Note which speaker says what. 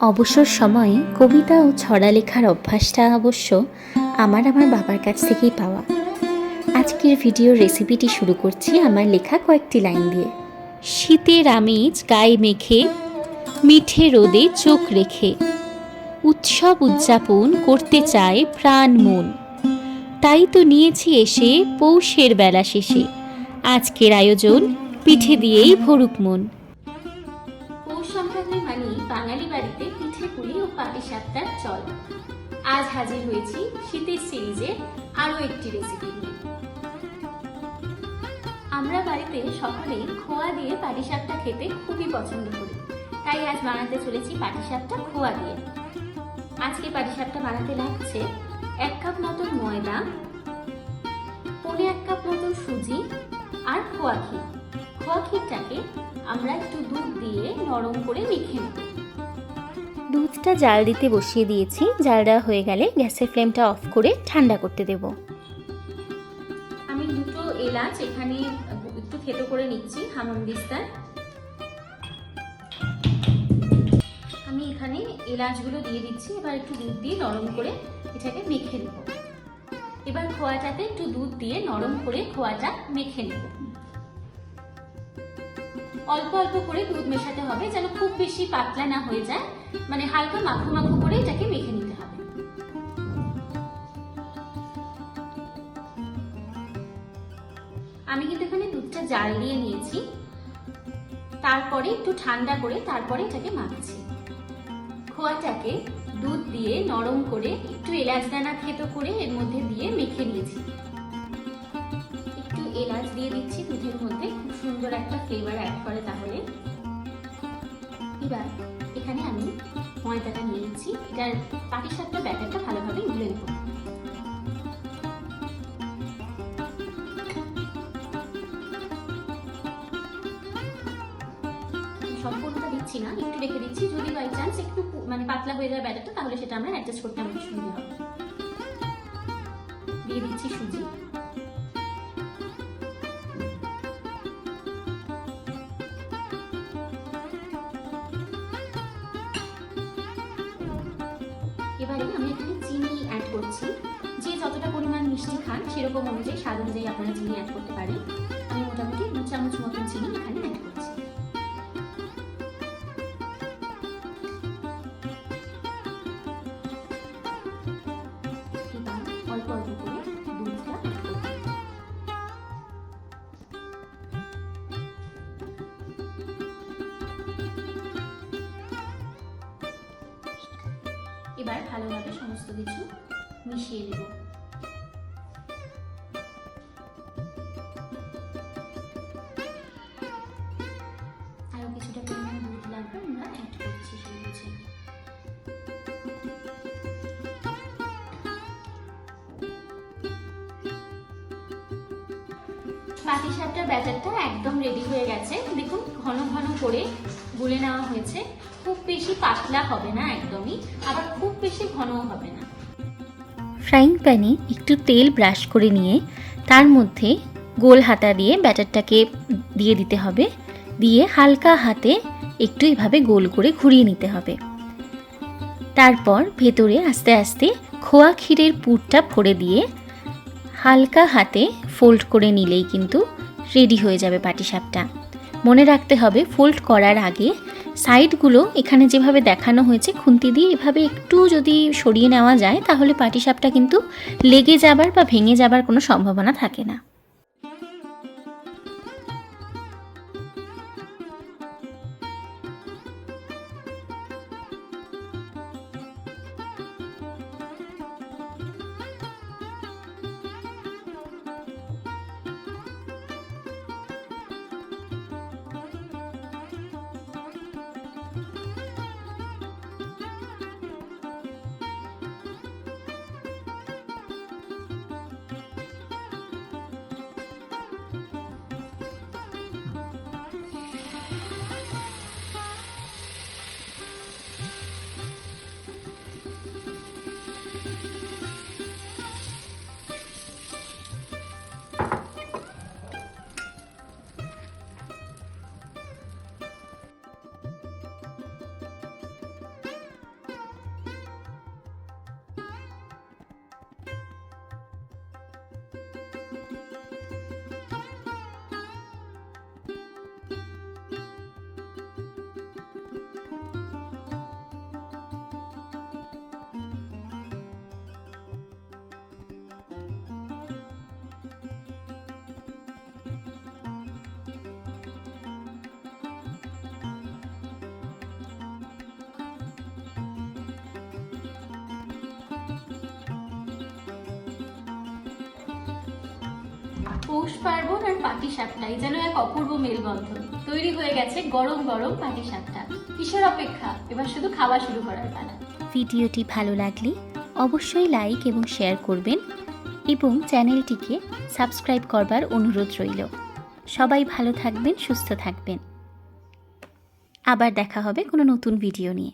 Speaker 1: অবসর সময়ে কবিতা ও ছড়া লেখার অভ্যাসটা অবশ্য আমার আমার বাবার কাছ থেকেই পাওয়া। আজকের ভিডিও রেসিপিটি শুরু করছি আমার লেখা কয়েকটি লাইন দিয়ে। শীতের আমেজ গায়ে মেখে, মিঠে রোদে চোখ রেখে। উৎসব উদযাপন করতে চায় প্রাণ মন। তাই তো নিয়েছি এসে পৌষের বেলা শেষে। আজকের আয়োজন পিঠে দিয়েই ভরুক মন। পৌষ সংক্রান্তি মানেই বাঙালি বাড়িতে পিঠে পুলি ও পাটি পাটিসাপটার চল। আজ হাজির হয়েছি শীতের সিরিজে আরও একটি রেসিপি নিয়ে। আমরা বাড়িতে সকলেই খোয়া দিয়ে পাটিসাপটা খেতে খুবই পছন্দ করি। তাই আজ বানাতে চলেছি পাটিসাপটা খোয়া দিয়ে। আজকে পাটিসাপটা বানাতে লাগছে এক কাপ মতন ময়দা, পনে এক কাপ মতন সুজি আর খোয়া ক্ষীর। খোয়া ক্ষীরটাকে আমরা একটু দুধ দিয়ে নরম করে মেখে নেব। দুধটা জাল দিতে বসিয়ে দিয়েছি। জাল দেওয়া হয়ে গেলে গ্যাসের ফ্লেমটা অফ করে ঠান্ডা করতে দেব। আমি দুটো এলাচ এখানে একটু থেতো করে নিচ্ছি হামন বিস্তার। আমি এখানে এলাচগুলো দিয়ে দিচ্ছি। এবার একটু দুধ দিয়ে নরম করে এটাকে মেখে নেব। এবার খোয়াটাতে একটু দুধ দিয়ে নরম করে খোয়াটা মেখে নেব। অল্প অল্প করে দুধ মেশাতে হবে যেন খুব বেশি পাতলা না হয়ে যায়। মানে হালকা মাখো মাখো করে এটাকে মেখে নিতে হবে। আমি কিন্তু এখানে দুধটা জাল দিয়ে নিয়েছি। তারপরে একটু ঠান্ডা করে তারপরে এটাকে মাখছি। খোয়াটাকে দুধ দিয়ে নরম করে একটু এলাচ দানা থেতো করে এর মধ্যে দিয়ে মেখে নিয়েছি। একটু এলাচ দিয়ে দিচ্ছি দুধের মধ্যে। খুব সুন্দর একটা ফ্লেভার অ্যাড করে তাহলে। এবার এখানে আমি ময়দাটা নিয়ে নিচ্ছি এটার পাটিসাপটা ব্যাটারটা ভালোভাবে গুলে নেব। সম্পূর্ণটা দিচ্ছি না, একটু রেখে দিচ্ছি। যদি বাই চান্স একটু মানে পাতলা হয়ে যায় ব্যাটারটা, তাহলে সেটা আমরা অ্যাডজাস্ট করতে আমাদের সুবিধা হবে। দিয়ে দিচ্ছি সুজি। এবারে আমি এখানে চিনি অ্যাড করছি। যে যতটা পরিমাণ মিষ্টি খান, সেরকম অনুযায়ী স্বাদ অনুযায়ী আপনারা চিনি অ্যাড করতে পারেন। আমি মোটামুটি দু চামচ মতন চিনি এখানে অ্যাড এবার ভালোভাবে সমস্ত কিছু মিশিয়ে দেব আরও কিছুটা পরিমাণে দুধ লাগবে, আমরা অ্যাড করছি সেই বুঝে পাটিসাপটার ব্যাটারটা একদম রেডি হয়ে গেছে। দেখুন, ঘন ঘন করে গুলে নেওয়া হয়েছে, খুব বেশি পাতলা হবে না একদমই, আবার খুব বেশি ঘনও হবে না। ফ্রাইং প্যানে একটু তেল ব্রাশ করে নিয়ে তার মধ্যে গোল হাতা দিয়ে ব্যাটারটাকে দিয়ে দিতে হবে, দিয়ে হালকা হাতে একটু এভাবে গোল করে ঘুরিয়ে নিতে হবে। তারপর ভেতরে আস্তে আস্তে খোয়া ক্ষীরের পুরটা ভরে দিয়ে হালকা হাতে ফোল্ড করে নিলেই কিন্তু রেডি হয়ে যাবে পাটিসাপটা। মনে রাখতে হবে ফোল্ড করার আগে সাইডগুলো এখানে যেভাবে দেখানো হয়েছে, খুন্তি দিয়ে এভাবে একটু যদি সরিয়ে নেওয়া যায়, তাহলে পাটিসাপটা কিন্তু লেগে যাবার বা ভেঙে যাবার কোনো সম্ভাবনা থাকে না। পৌষ পার্বণ আর পাটি সাপটা এই যেন এক অপূর্ব মেলবন্ধন। তৈরি হয়ে গেছে গরম গরম পাটি সাপটা। কিসের অপেক্ষা? এবার শুধু খাওয়া শুরু করার পালা।
Speaker 2: ভিডিওটি ভালো লাগলে অবশ্যই লাইক এবং শেয়ার করবেন এবং চ্যানেলটিকে সাবস্ক্রাইব করবার অনুরোধ রইল। সবাই ভালো থাকবেন, সুস্থ থাকবেন। আবার দেখা হবে কোনো নতুন ভিডিও নিয়ে।